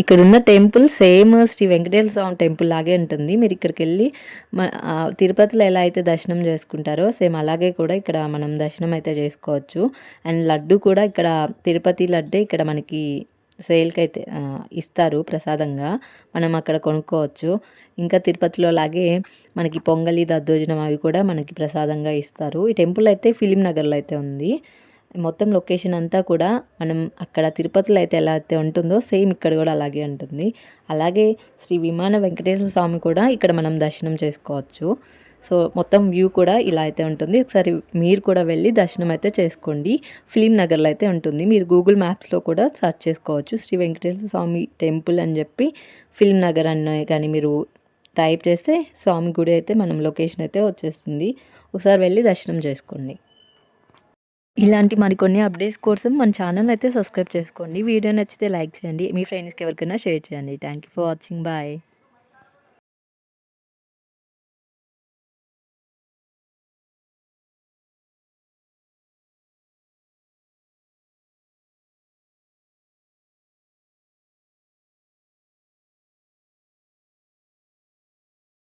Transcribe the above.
ఇక్కడ ఉన్న temple same Sri Venkateswara Swamy temple లాగే ఉంటుంది. మీరు ఇక్కడికి వెళ్ళి తిరుపతిలో ఎలా అయితే దర్శనం చేసుకుంటారో సేమ్ అలాగే కూడా ఇక్కడ మనం దర్శనం అయితే చేసుకోవచ్చు. అండ్ లడ్డు కూడా ఇక్కడ తిరుపతి లడ్డే ఇక్కడ మనకి సేల్కి అయితే ఇస్తారు ప్రసాదంగా. మనం అక్కడ కొనుక్కోవచ్చు. ఇంకా తిరుపతిలో లాగే మనకి పొంగలి దద్దోజనం అవి కూడా మనకి ప్రసాదంగా ఇస్తారు. ఈ టెంపుల్ అయితే ఫిలిం నగర్లో అయితే ఉంది. మొత్తం లొకేషన్ అంతా కూడా మనం అక్కడ తిరుపతిలో అయితే ఎలా అయితే ఉంటుందో సేమ్ ఇక్కడ కూడా అలాగే ఉంటుంది. అలాగే శ్రీ విమాన వెంకటేశ్వర స్వామి కూడా ఇక్కడ మనం దర్శనం చేసుకోవచ్చు. సో మొత్తం వ్యూ కూడా ఇలా అయితే ఉంటుంది. ఒకసారి మీరు కూడా వెళ్ళి దర్శనం అయితే చేసుకోండి. ఫిలిం నగర్లో అయితే ఉంటుంది. మీరు గూగుల్ మ్యాప్స్లో కూడా సెర్చ్ చేసుకోవచ్చు. శ్రీ వెంకటేశ్వర స్వామి టెంపుల్ అని చెప్పి ఫిలిం నగర్ అన్న కానీ మీరు టైప్ చేస్తే స్వామి గుడి అయితే మనం లొకేషన్ అయితే వచ్చేస్తుంది. ఒకసారి వెళ్ళి దర్శనం చేసుకోండి. ఇలాంటి మరికొన్ని అప్డేట్స్ కోసం మన ఛానల్ అయితే సబ్స్క్రైబ్ చేసుకోండి. వీడియో నచ్చితే లైక్ చేయండి. మీ ఫ్రెండ్స్కి ఎవరికైనా షేర్ చేయండి. Thank you for watching bye